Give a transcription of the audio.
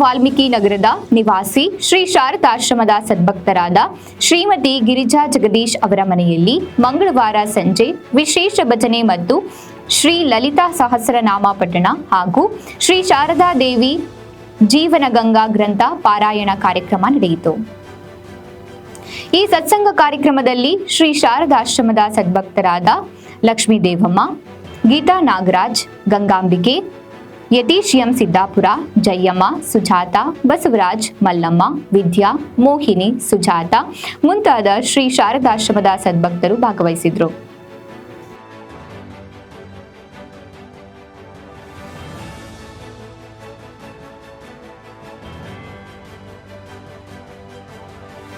ವಾಲ್ಮೀಕಿ ನಗರದ ನಿವಾಸಿ ಶ್ರೀ ಶಾರದಾಶ್ರಮದ ಸದ್ಭಕ್ತರಾದ ಶ್ರೀಮತಿ ಗಿರಿಜಾ ಜಗದೀಶ್ ಅವರ ಮನೆಯಲ್ಲಿ ಮಂಗಳವಾರ ಸಂಜೆ ವಿಶೇಷ ಭಜನೆ ಮತ್ತು ಶ್ರೀ ಲಲಿತಾ ಸಹಸ್ರನಾಮ ಪಠಣ ಹಾಗೂ ಶ್ರೀ ಶಾರದಾ ದೇವಿ ಜೀವನಗಂಗಾ ಗ್ರಂಥ ಪಾರಾಯಣ ಕಾರ್ಯಕ್ರಮ ನಡೆಯಿತು. ಈ ಸತ್ಸಂಗ ಕಾರ್ಯಕ್ರಮದಲ್ಲಿ ಶ್ರೀ ಶಾರದಾಶ್ರಮದ ಸದ್ಭಕ್ತರಾದ ಲಕ್ಷ್ಮೀ ದೇವಮ್ಮ ಗೀತಾ ನಾಗರಾಜ್, ಗಂಗಾಂಬಿಕೆ ಯತೀಶ್ ಎಂ ಸಿದ್ದಾಪುರ, ಜಯಮ್ಮ, ಸುಜಾತ, ಬಸವರಾಜ್, ಮಲ್ಲಮ್ಮ, ವಿದ್ಯಾ, ಮೋಹಿನಿ, ಸುಜಾತ ಮುಂತಾದ ಶ್ರೀ ಶಾರದಾಶ್ರಮದ ಸದ್ಭಕ್ತರು ಭಾಗವಹಿಸಿದ್ರು.